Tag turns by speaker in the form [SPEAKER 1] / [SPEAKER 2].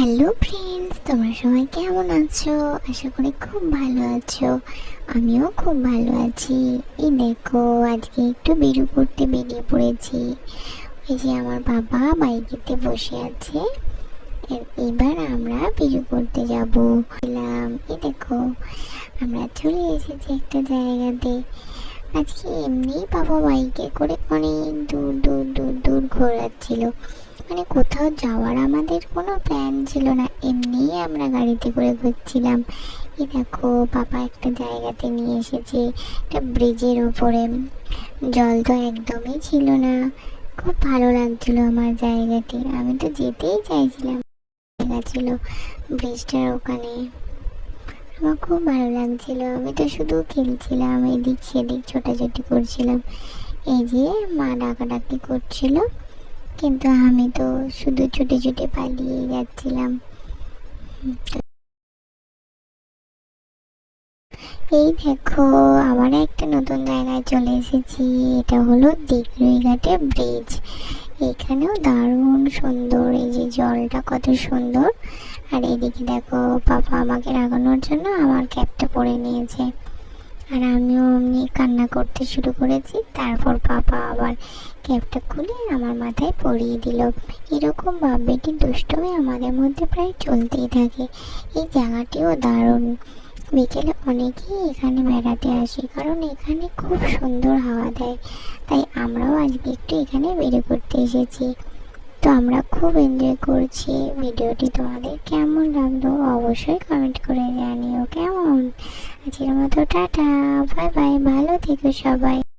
[SPEAKER 1] Hello friends তোমরা সবাই কেমন আছো? আশা করি খুব ভালো আছো। আমিও খুব ভালো আছি। এই দেখো, আজকে একটু বেরু করতে বেরিয়ে পড়েছি। ওই যে আমার বাবা বাইকেতে বসে আছে। এবার আমরা বেরু করতে যাব। এলাম এই দেখো, আমরা চলে এসেছি একটা জায়গাতে। আজকে এমনি বাবা বাইকে করে অনেক দূর দূর দূর দূর ঘোরাচ্ছিল। মানে কোথাও যাওয়ার আমাদের কোনো প্ল্যান ছিল না। এমনিই আমরা গাড়িতে করে ঘুরছিলাম। এই দেখো, বাবা একটা জায়গাতে নিয়ে এসেছে, একটা ব্রিজের ওপরে জল তো একদমই ছিল না। খুব ভালো লাগছিল আমার জায়গাটি। আমি তো যেতেই চাইছিলাম। জায়গা ছিল ব্রিজটার ওখানে। আমার খুব ভালো লাগছিল। আমি তো শুধু খেলছিলাম, এদিক সেদিক ছোটাছুটি করছিলাম। এই যে মা ডাকাডাকি করছিল। কিন্তু আমি তো শুধু ছুটে ছুটে পালিয়ে যাচ্ছিলাম। এই দেখো আবার একটা নতুন জায়গায় চলে এসেছি। এটা হলো দিগরুইঘাটে ব্রিজ। এখানেও দারুণ সুন্দর, এই যে জলটা কত সুন্দর। আর এদিকে দেখো, পাপা আমাকে রাগানোর জন্য আমার ক্যাপটা পরে নিয়েছে। আর আমিও অমনি কান্না করতে শুরু করেছি। তারপর পাপা আবার ক্যাপটা খুলে আমার মাথায় পরিয়ে দিল। এরকম বাব্যেটি দুষ্টমি আমাদের মধ্যে প্রায় চলতেই থাকে। এই জায়গাটিও দারুণ। বিকেলে অনেকেই এখানে বেড়াতে আসে, কারণ এখানে খুব সুন্দর হাওয়া দেয়। তাই আমরাও আজকে একটু এখানে বেরিয়ে করতে এসেছি। তো আমরা খুব এনজয় করছি ভিডিওটি। তোমাদের কেমন লাগল অবশ্যই কমেন্ট করে জানিও। কেমন? আজকের মতো টাটা। বাই বাই ভালো থেকো সবাই।